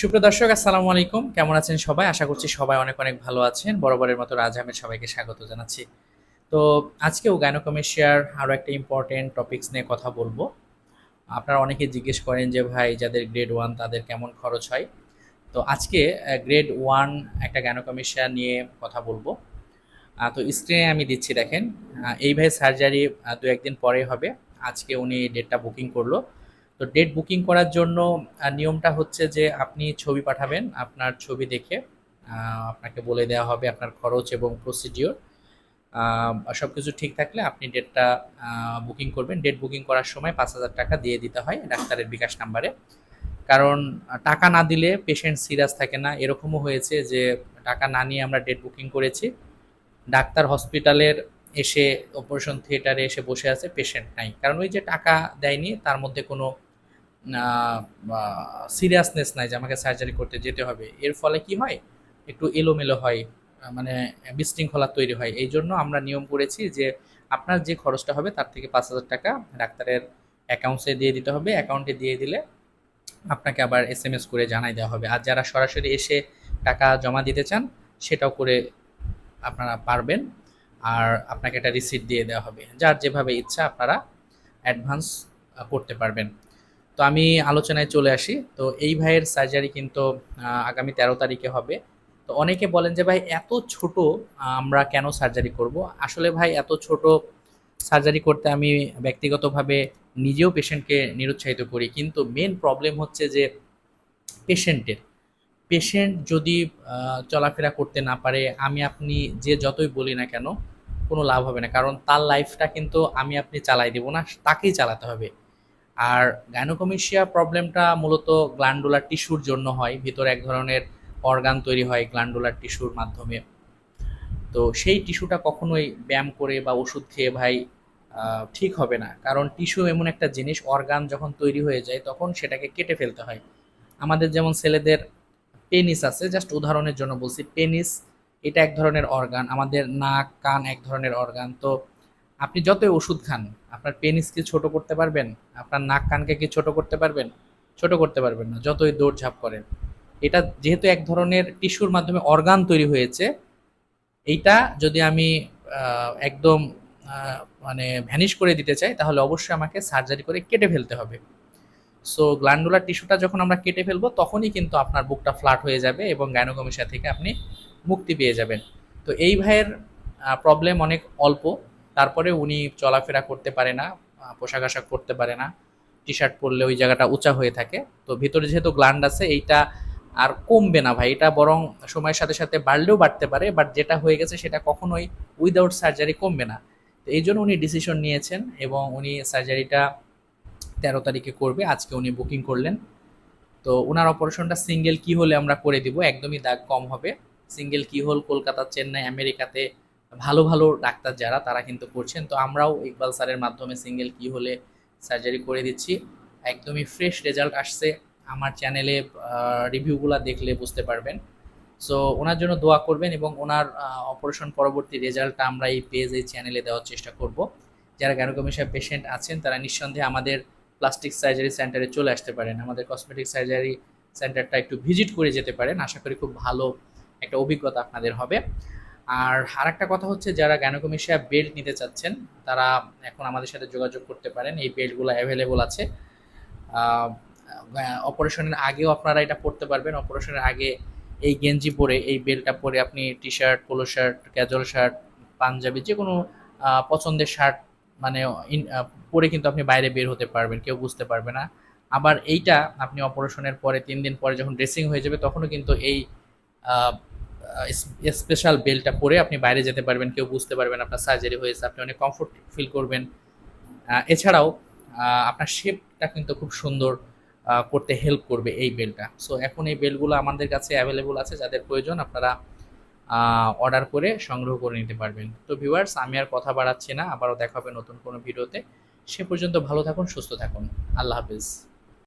সুপ্রিয় দর্শক, আসসালামু আলাইকুম। কেমন আছেন সবাই? আশা করছি সবাই অনেক অনেক ভালো আছেন। বরাবরের মতো রাজ আহমেদ সবাইকে স্বাগত জানাচ্ছি। তো আজকেও গাইনোকমেশিয়ার আরও একটা ইম্পর্টেন্ট টপিকস নিয়ে কথা বলব। আপনারা অনেকে জিজ্ঞেস করেন যে, ভাই, যাদের গ্রেড ওয়ান তাদের কেমন খরচ হয়? তো আজকে গ্রেড ওয়ান একটা গাইনোকমেশিয়া নিয়ে কথা বলব। তো স্ক্রিনে আমি দিচ্ছি, দেখেন। এই ভাই সার্জারি দু একদিন পরে হবে। আজকে উনি ডেটটা বুকিং করল। তো ডেট বুকিং করার জন্য নিয়মটা হচ্ছে যে আপনি ছবি পাঠাবেন, আপনার ছবি দেখে আপনাকে বলে দেওয়া হবে আপনার খরচ এবং প্রসিডিওর সব কিছু ঠিক থাকলে আপনি ডেটটা বুকিং করবেন। ডেট বুকিং করার সময় পাঁচ হাজার টাকা দিয়ে দিতে হয় ডাক্তারের বিকাশ নাম্বারে। কারণ টাকা না দিলে পেশেন্ট সিরিয়াস থাকে না। এরকমও হয়েছে যে টাকা না নিয়ে আমরা ডেট বুকিং করেছি। ডাক্তার হসপিটালের এসে অপারেশন থিয়েটারে এসে বসে আছে পেশেন্ট নাই। কারণ ওই যে টাকা দেয়নি, তার মধ্যে কোনো সিরিয়াসনেস নাই যে আমাকে সার্জারি করতে যেতে হবে। এর ফলে কি হয়? একটু এলোমেলো হয় মানে বিশৃঙ্খলা তৈরি হয়। এই জন্য আমরা নিয়ম করেছি যে আপনার যে খরচটা হবে তার থেকে পাঁচ হাজার টাকা ডাক্তারের অ্যাকাউন্টসে দিয়ে দিতে হবে। অ্যাকাউন্টে দিয়ে দিলে আপনাকে আবার এস এম এস করে জানাই দেওয়া হবে। আর যারা সরাসরি এসে টাকা জমা দিতে চান, সেটাও করে আপনারা পারবেন। আর আপনাকে একটা রিসিট দিয়ে দেওয়া হবে। যার যেভাবে ইচ্ছা আপনারা অ্যাডভান্স করতে পারবেন। তো আমি আলোচনায় চলে আসি। তো এই ভাইয়ের সার্জারি কিন্তু আগামী তেরো তারিখে হবে। তো অনেকে বলেন যে, ভাই, এত ছোট, আমরা কেন সার্জারি করব? আসলে ভাই, এত ছোট সার্জারি করতে আমি ব্যক্তিগতভাবে নিজেও পেশেন্টকে নিরুৎসাহিত করি। কিন্তু মেন প্রবলেম হচ্ছে যে পেশেন্টের পেশেন্ট যদি চলাফেরা করতে না পারে, আমি আপনি যে যতই বলি না কেন, কোনো লাভ হবে না। কারণ তার লাইফটা কিন্তু আমি আপনি চালাই দেবো না, তাকেই চালাতে হবে। আর গাইনোকমিশিয়া প্রবলেমটা মূলত গ্ল্যান্ডুলার টিস্যুর জন্য হয়। ভিতরে এক ধরনের অর্গান তৈরি হয় গ্ল্যান্ডুলার টিস্যুর মাধ্যমে। তো সেই টিস্যুটা কখনোই ব্যায়াম করে বা ওষুধ খেয়ে ভাই ঠিক হবে না। কারণ টিস্যু এমন একটা জিনিস অর্গান যখন তৈরি হয়ে যায়, তখন সেটাকে কেটে ফেলতে হয়। আমাদের যেমন ছেলেদের পেনিস আছে জাস্ট উদাহরণের জন্য বলছি পেনিস এটা এক ধরনের অর্গান আমাদের নাক, কান এক ধরনের অর্গান তো আপনি যতই ওষুধ খান, আপনার পেনিসকে ছোট করতে পারবেন? আপনার নাক কানকে কি ছোট করতে পারবেন? ছোট করতে পারবেন না, যতই দৌড়ঝাঁপ করেন। এটা যেহেতু এক ধরনের টিস্যুর মাধ্যমে অর্গান তৈরি হয়েছে, এইটা যদি আমি একদম মানে ভ্যানিশ করে দিতে চাই, তাহলে অবশ্যই আমাকে সার্জারি করে কেটে ফেলতে হবে। সো গ্ল্যান্ডুলার টিস্যুটা যখন আমরা কেটে ফেলব, তখনই কিন্তু আপনার বুকটা ফ্ল্যাট হয়ে যাবে এবং গাইনোকমিশিয়া থেকে আপনি মুক্তি পেয়ে যাবেন। তো এই ভাইয়ের প্রবলেম অনেক অল্প। তারপরে উনি চলাফেরা করতে পারে না পোশাক আশাক পরতে পারে না টি শার্ট পরলে ওই জায়গাটা উঁচা হয়ে থাকে। তো ভিতরে যেহেতু গ্ল্যান্ড আছে, এইটা আর কমবে না ভাই, এটা বরং সময়ের সাথে সাথে বাড়লেও বাড়তে পারে বাট যেটা হয়ে গেছে সেটা কখনোই উইদাউট সার্জারি কমবে না। তো এই জন্য উনি ডিসিশন নিয়েছেন এবং উনি সার্জারিটা তেরো তারিখে করবে, আজকে উনি বুকিং করলেন। তো ওনার অপারেশনটা সিঙ্গেল কি হলে আমরা করে দিব, একদমই দাগ কম হবে। সিঙ্গেল কি হোল কলকাতা চেন্নাই আমেরিকাতে ভালো ভালো ডাক্তার যারা, তারা কিন্তু করছেন। তো আমরাও ইকবাল স্যারের মাধ্যমে সিঙ্গেল কি হলে সার্জারি করে দিচ্ছি। একদমই ফ্রেশ রেজাল্ট আসছে। আমার চ্যানেলে রিভিউগুলো দেখলে বুঝতে পারবেন। সো ওনার জন্য দোয়া করবেন এবং ওনার অপারেশন পরবর্তী রেজাল্টটা আমরা এই পেজ এই চ্যানেলে দেওয়ার চেষ্টা করব। যারা গ্যানোকমিশিয়া পেশেন্ট আছেন, তারা নিঃসন্দেহে আমাদের প্লাস্টিক সার্জারি সেন্টারে চলে আসতে পারেন। আমাদের কসমেটিক সার্জারি সেন্টারটা একটু ভিজিট করে যেতে পারেন। আশা করি খুব ভালো একটা অভিজ্ঞতা আপনাদের হবে। আর আর একটা কথা হচ্ছে, যারা গ্যানোকমিশিয়া বেল্ট নিতে চাচ্ছেন, তারা এখন আমাদের সাথে যোগাযোগ করতে পারেন। এই বেল্টগুলো অ্যাভেলেবল আছে। অপারেশনের আগেও আপনারা এটা পড়তে পারবেন। অপারেশনের আগে এই গেঞ্জি পরে, এই বেল্টটা পরে আপনি T shirt polo shirt casual shirt panjabi যে কোনো পছন্দের শার্ট মানে পরে কিন্তু আপনি বাইরে বের হতে পারবেন। কেউ বুঝতে পারবে না। আবার এইটা আপনি অপারেশনের পরে, তিন দিন পরে যখন ড্রেসিং হয়ে যাবে, তখনও কিন্তু এই স্পেশাল বেল্টটা পরে আপনি বাইরে যেতে পারবেন, কেউ বুঝতে পারবেন আপনার সার্জারি হয়েছে, আপনি অনেক কমফোর্ট ফিল করবেন। এছাড়াও আপনার শেপটা কিন্তু খুব সুন্দর করতে হেল্প করবে এই বেলটা সো এখন এই বেলগুলো আমাদের কাছে অ্যাভেলেবল আছে, যাদের প্রয়োজন আপনারা অর্ডার করে সংগ্রহ করে নিতে পারবেন। তো ভিউয়ার্স আমি আর কথা বাড়াচ্ছি না, আবারও দেখা হবে নতুন কোনো ভিডিওতে। সে পর্যন্ত ভালো থাকুন, সুস্থ থাকুন। আল্লাহ হাফিজ।